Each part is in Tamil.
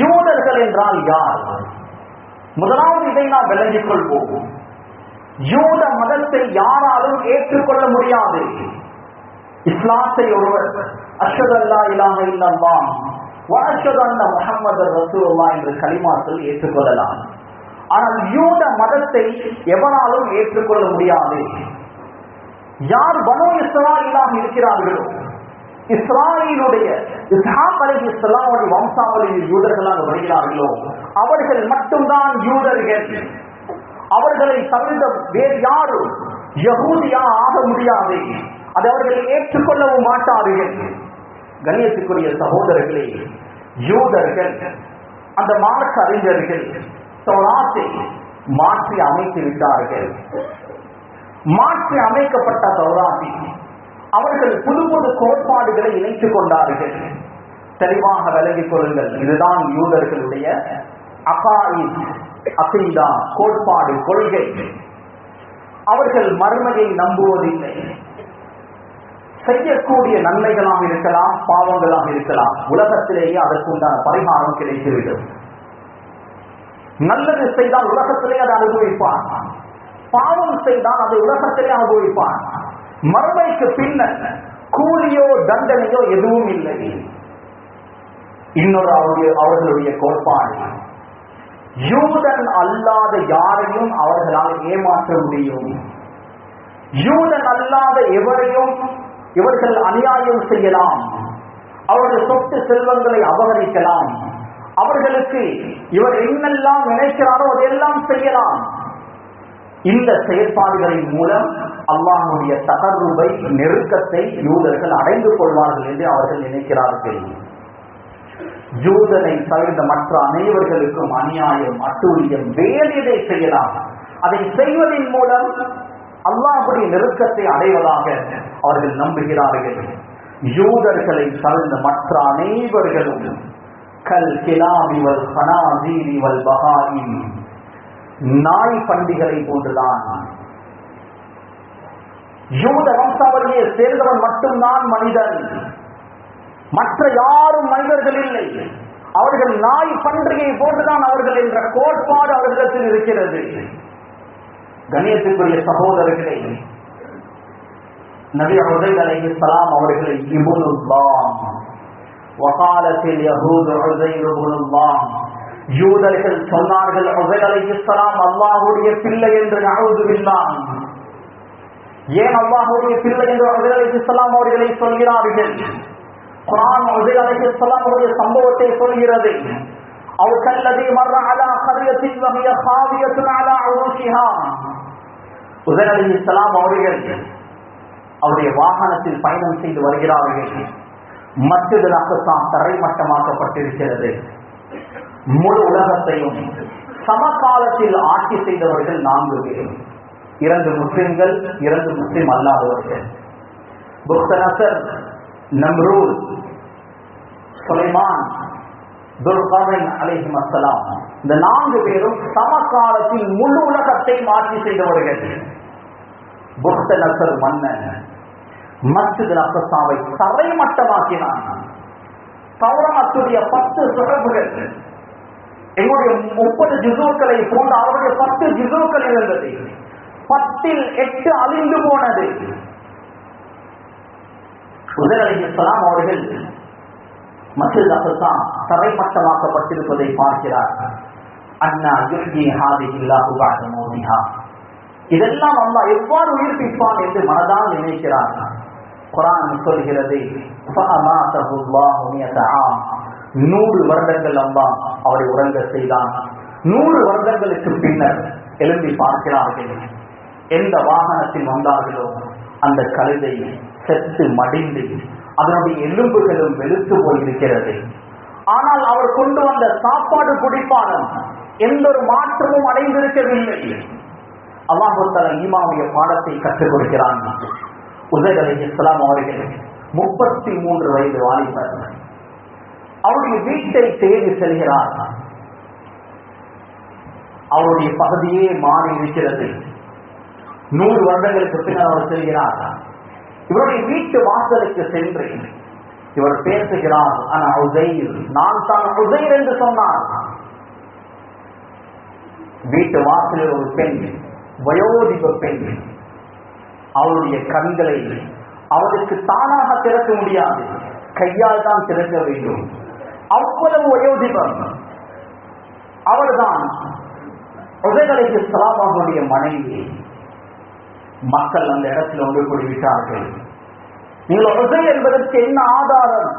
யூதர்கள் என்றால் யார்? முதலாவது இதை நாம் விளங்கிக் கொள்வோம். யூத மதத்தை யாராலும் ஏற்றுக்கொள்ள முடியாது. இஸ்லாத்தை ஒருவர் அஷ்ஹது அல்லா இலாஹ இல்லல்லாஹ் வ அஷ்ஹது என்று கலிமாத்தில் ஏற்றுக்கொள்ளலாம். ஆனால் யூத மதத்தை எவராலும் ஏற்றுக்கொள்ள முடியாது. யார் பனோ இல்லாமல் இருக்கிறார்களோ? இஸ்ராயலுடைய இஸ்ஹாக் அலைஹி இஸ்லாமுடைய வம்சாவளியில் யூதர்களாக வருகிறார்களோ அவர்கள் மட்டும்தான் யூதர்கள். அவர்களை தவிர்த்த வேறு யாரும் யகூதியா ஆக முடியாது. அதை அவர்கள் ஏற்றுக்கொள்ளவும் மாட்டார்கள். கண்ணியத்துக்குரிய சகோதரர்களே யூதர்கள் அந்த மார்க்க அறிஞர்கள் தொலாத்தை மாற்றி அமைத்து விட்டார்கள் மாற்றி அமைக்கப்பட்ட தௌராத்தி அவர்கள் புது புது கோட்பாடுகளை இணைத்துக் கொண்டார்கள். தெளிவாக விலகிக் கொள்ளுங்கள். இதுதான் யூதர்களுடைய அகாயித் அகீதா கோட்பாடு கொள்கை. அவர்கள் மர்மையை நம்புவதில்லை. செய்யக்கூடிய நன்மைகளாக இருக்கலாம் பாவங்களாக இருக்கலாம். உலகத்திலேயே அதற்குண்டான பரிகாரம் கிடைத்துவிடும். நல்லது செய்தால் உலகத்திலே அதை அனுபவிப்பான். பாவம் செய்தால் அதை உலகத்திலே அனுபவிப்பான். மறுமைக்கு பின்னர் கூலியோ தண்டனையோ எதுவும் இல்லை. இன்னொரு அவருடைய அவர்களுடைய கோட்பாடு. யூதன் அல்லாத யாரையும் அவர்களால் ஏமாற்ற முடியும். யூதன் அல்லாத எவரையும் இவர்கள் அநியாயம் செய்யலாம். அவர்கள் சொத்து செல்வங்களை அபகரிக்கலாம். அவர்களுக்கு இவர் என்னெல்லாம் நினைக்கிறாரோ அதையெல்லாம் செய்யலாம். இந்த செயற்பாடுகளின் மூலம் அல்லாஹனுடைய தகர்வை நெருக்கத்தை யூதர்கள் அடைந்து கொள்வார்கள் என்று அவர்கள் நினைக்கிறார்கள். ஜூதனை தவிர்த்த மற்ற அனைவர்களுக்கும் அநியாயம் அட்டூழியம் வேறு செய்யலாம்? அதை செய்வதன் மூலம் அல்லாஹுடைய நெருக்கத்தை அடைவதாக அவர்கள் நம்புகிறார்கள். யூதர்களை தவிர்த்த மற்ற அனைவர்களும் கல் கிலாபிவல் ஹனாசீரிவல் பகாரின் நாய் பண்டிகளை போன்றுதான் யூத வம்சாவளியை சேர்ந்தவன் மட்டும்தான் மனிதன். மற்ற யாரும் மனிதர்கள் இல்லை. அவர்கள் நாய் பண்டிகை போன்றுதான் அவர்கள் என்ற கோட்பாடு அவர்களிடத்தில் இருக்கிறது. கணியத்துக்குரிய சகோதரர்களே நபி ஹுதைத் சலாம் அவர்களை இபுனுல்லாஹ் வகாலத்தில் யஹூது உஸைர் இப்னுல்லாஹ் யூதர்கள் சொன்னார்கள் அல்லாஹுடைய பிள்ளை என்று நாவுதுவில்லாம் ஏன் அல்லாஹுடைய பிள்ளை என்று அசர் இஸ்லாம் அவர்களை சொல்கிறார்கள்? குரான் அசர் அலி இஸ்லாம் அவருடைய சம்பவத்தை சொல்கிறது. அவர் கல்லதி மர்ற அலா கரியத்தின் வகைய காவியத்தினால அருஷிஹா உதர் அலி இஸ்லாம் அவர்கள் அவருடைய வாகனத்தில் பயணம் செய்து வருகிறார்கள். மத்திய தரைமட்டமாக்கப்பட்டிருக்கிறது. முழு உலகத்தையும் சமகாலத்தில் ஆட்சி செய்தவர்கள் நான்கு பேர். இரண்டு முஸ்லிம்கள் இரண்டு முஸ்லிம் அல்லாதவர்கள். புக்தனசர் நம்ரூல் சுலைமான் துர்காவின் அலைஹிம் அசலாம் இந்த நான்கு பேரும் சமகாலத்தில் முழு உலகத்தை மாற்றி செய்தவர்கள். புத்த நசர் மன்னன். மஸ்ஜித் அக்கசாவை தரைமட்டமாக்கினான். தௌரமத்துடைய பத்து சுரப்புகள் எங்களுடைய முப்பது ஜிசோக்களை போன்ற அவருடைய பத்து ஜிசோக்கள் இருந்தது. பத்தில் எட்டு அழிந்து போனது. உதரலிசலாம் அவர்கள் மஸ்ஜித் அக்கசா தரைமட்டமாக்கப்பட்டிருப்பதை பார்க்கிறார். அண்ணா யுர்ஜி ஹாதிஹில்லாஹு பஅத இதெல்லாம் அல்லா எவ்வாறு உயிர்ப்பிப்பான் என்று மனதால் நினைக்கிறார் குரான் சொல்கிறது நூறு வருடங்கள் அம்மா அவரை உறங்க செய்தான். நூறு வருடங்களுக்கு பின்னர் எழுந்தி பார்க்கிறார்கள். எந்த வாகனத்தில் வந்தார்களோ அந்த கழுதை செத்து மடிந்து அதனுடைய எலும்புகளும் வெளுத்து போயிருக்கிறது. ஆனால் அவர் கொண்டு வந்த சாப்பாடு குடிப்பானம் எந்த ஒரு மாற்றமும் அடைந்திருக்கவில்லை. அல்லாஹுத்தல ஈமாவுடைய பாடத்தை கற்றுக் கொடுக்கிறான். உதயலை இஸ்லாம் அவர்கள் முப்பத்தி மூன்று வயது வாலிபர் அவருடைய வீட்டை தேடி செல்கிறார். அவருடைய பகுதியே மாறி இருக்கிறது. நூறு வருடங்களுக்கு பின்னர் அவர் செல்கிறார். இவருடைய வீட்டு வாசலுக்கு சென்று இவர் பேசுகிறார் ஆனா உசைர். நான் தான் உசைர் என்று சொன்னார். வீட்டு வாசலில் ஒரு பெண் வயோதிப பெண். அவருடைய கண்களை அவருக்கு தானாக திறக்க முடியாது. கையால் தான் திறக்க வேண்டும். அவ்வளவு வயோதிபம் அவர்தான் உதயகலைக்கு சலாமாவுடைய மனைவி. மக்கள் அந்த இடத்தில் ஒன்று கூடிவிட்டார்கள். நீங்கள் உசை என்பதற்கு என்ன ஆதாரம்?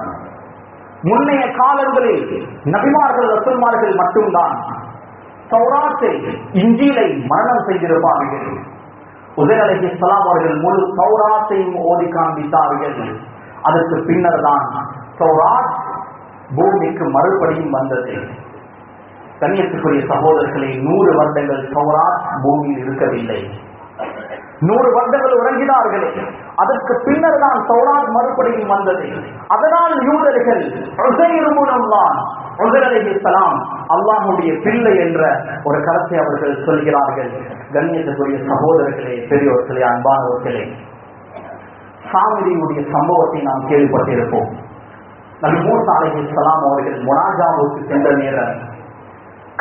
முன்னைய காலங்களில் நபிமார்கள் ரசல்மார்கள் மட்டும்தான் சௌராத்தை இஞ்சிலை மரணம் செய்திருப்பார்கள். உதய் சலாம் அவர்கள் முழு சௌராத்தையும் ஓதி காண்பித்தார்கள். அதற்கு பின்னர் தான் சௌராத் பூமிக்கு மறுபடியும் வந்தது. கண்ணியத்துக்குரிய சகோதரர்களை நூறு வருடங்கள் சௌராத் பூமியில் இருக்கவில்லை. நூறு வருடங்கள் உறங்கினார்களே அதற்கு பின்னர் தான் சௌராத் மறுபடியும் வந்தது. அதனால் யூதர்கள் மூலம்தான் உதரலாம் அல்லாஹுடைய பிள்ளை என்ற ஒரு கருத்தை அவர்கள் சொல்கிறார்கள். கண்ணியத்துக்குரிய சகோதரர்களே பெரியோர்களே அன்பானவர்களே சாமிரியுடைய சம்பவத்தை நாம் கேள்விப்பட்டிருப்போம். நபி மூசா அலைஹிஸ்ஸலாம் அவர்கள் முனாஜாவுக்கு சென்ற நேரம்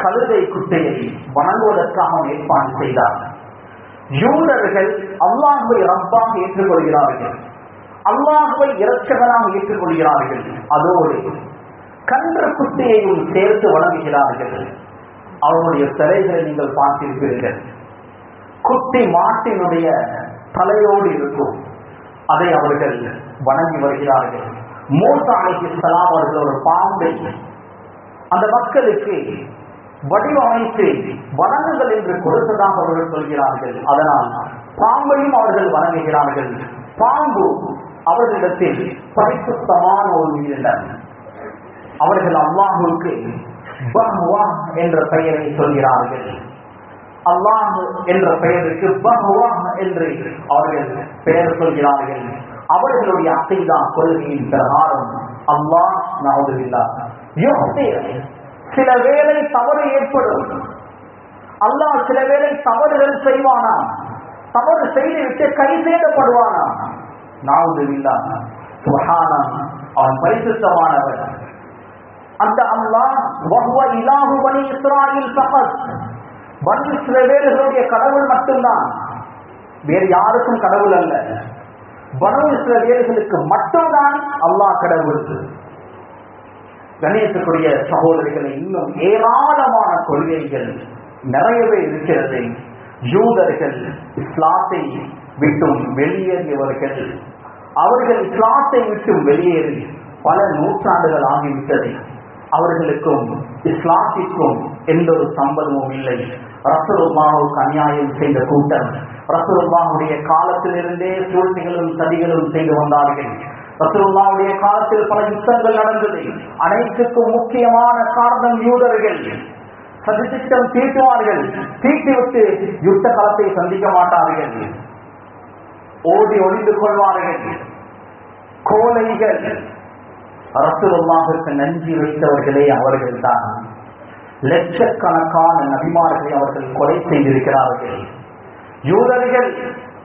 கழுதை குட்டையை வணங்குவதற்காக ஏற்பாடு செய்தார். யூதர்கள் அல்லாஹுவை ரப்பாக ஏற்றுக்கொள்கிறார்கள். அல்லாஹுவை இரட்சகராக ஏற்றுக்கொள்கிறார்கள். அதோடு கன்று குட்டியையும் சேர்த்து வணங்குகிறார்கள். அவருடைய சிலைகளை நீங்கள் பார்த்திருப்பீர்கள். குட்டி மாட்டினுடைய தலையோடு இருக்கும். அதை அவர்கள் வணங்கி வருகிறார்கள். மூசா அலைஹிஸ்ஸலாம் அவர்கள் ஒரு பாம்பை அந்த மக்களுக்கு வடிவமைத்து வணங்குகள் என்று கொடுத்ததாக அவர்கள் சொல்கிறார்கள். அதனால் பாம்பையும் அவர்கள் வணங்குகிறார்கள். பாம்பு அவர்களிடத்தில் பரிசுத்தமான ஒரு உயிரினர் அவர்கள் அல்லாஹுக்கு என்ற பெயரை சொல்கிறார்கள். அல்லாஹ் என்ற பெயருக்கு பஹ்வா என்று அவர்கள் பெயர் சொல்கிறார்கள். அவர்களுடைய அசைதா கொள்கையின் பிரகாரம். அல்லாஹ் நவதுவில்லா சில வேளை தவறு ஏற்படும். அல்லாஹ் சில வேளை தவறுகள் செய்வானா? தவறு செய்துவிட்டு கை சேதப்படுவானா நாவுதுவில்லா சுஹானா அவன் பரிசுத்தமானவன். அந்த அல்லாஹ் வஹுவ இலாஹு பனி இஸ்ராயில் ஃபகத். பனி இஸ்ரவேலர்களுடைய கடவுள் மட்டும்தான். வேறு யாருக்கும் கடவுள் அல்ல. பனு இஸ்ரவேலர்களுக்கு மட்டும்தான் அல்லாஹ் கடவுள் கணேசத்துக்குரிய சகோதரிகளை இன்னும் ஏராளமான கொள்கைகள் நிறையவே இருக்கிறது. யூதர்கள் இஸ்லாத்தை விட்டும் வெளியேறியவர்கள் அவர்கள் இஸ்லாத்தை விட்டும் வெளியேறி பல நூற்றாண்டுகள் ஆகிவிட்டது. அவர்களுக்கும் இஸ்லாத்திற்கும் எந்த ஒரு சம்பந்தமும் இல்லை. ரசூலுல்லாஹுக்கு அநியாயம் செய்த கூட்டம். ரசூலுல்லாஹுடைய காலத்திலிருந்தே சூழ்ச்சிகளும் சதிகளும் செய்து வந்தார்கள். ரசூலுல்லாஹுடைய காலத்தில் பல யுத்தங்கள் நடந்தது. அனைத்துக்கும் முக்கியமான காரணம் யூதர்கள். சதித்திட்டம் தீட்டுவார்கள். தீட்டிவிட்டு யுத்த காலத்தை சந்திக்க மாட்டார்கள். ஓடி ஒளிந்து கொள்வார்கள். கோலைகள் அரசுலமாவிற்கு நன்றி வைத்தவர்களே அவர்கள் தான். லட்சக்கணக்கான நபிமார்களை அவர்கள் கொலை செய்திருக்கிறார்கள். யூதர்கள்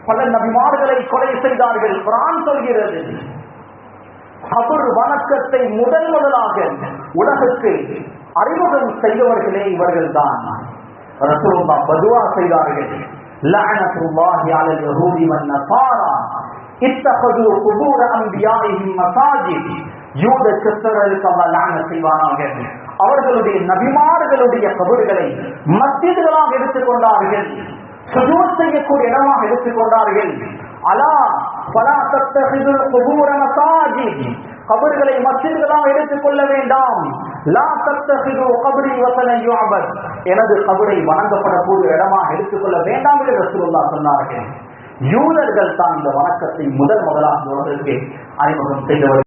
பல நபிமார்களை கொலை செய்தார்கள். குரான் சொல்கிறது அபுர் வணக்கத்தை முதல் முதலாக உலகுக்கு அறிமுகம் செய்தவர்களே இவர்கள் தான். ரசூலுல்லாஹ் பதுவா செய்தார்கள். லஅனத்துல்லாஹி அலல் யஹூதி வன் இத்தகது குபூர அன்பியாஇஹிம் மசாஜித். யூத கிறிஸ்தவர்களுக்கு அல்லாஹ் லான செய்வானாக. அவர்களுடைய நபிமார்களுடைய கபறுகளை மஸ்ஜிதுகளாக எடுத்துக்கொண்டார்கள் சுஜூத் செய்யக்கூடிய இடமாக எடுத்துக்கொண்டார்கள் அலா பலா தத்தஹிதுல் குபூர மசாஜித். கபர்களை மஸ்ஜிதுகளாக எடுத்துக்கொள்ள வேண்டாம். லா தத்தஹிது கபரி வசன யுஅபத். எனது கபரை வணங்கப்படக்கூடிய இடமாக எடுத்துக்கொள்ள வேண்டாம் என்று ரசூலுல்லாஹ் சொன்னார்கள். யூதர்கள் தான் இந்த வணக்கத்தை முதல் முதலாக அறிமுகம் செய்தவர்கள்.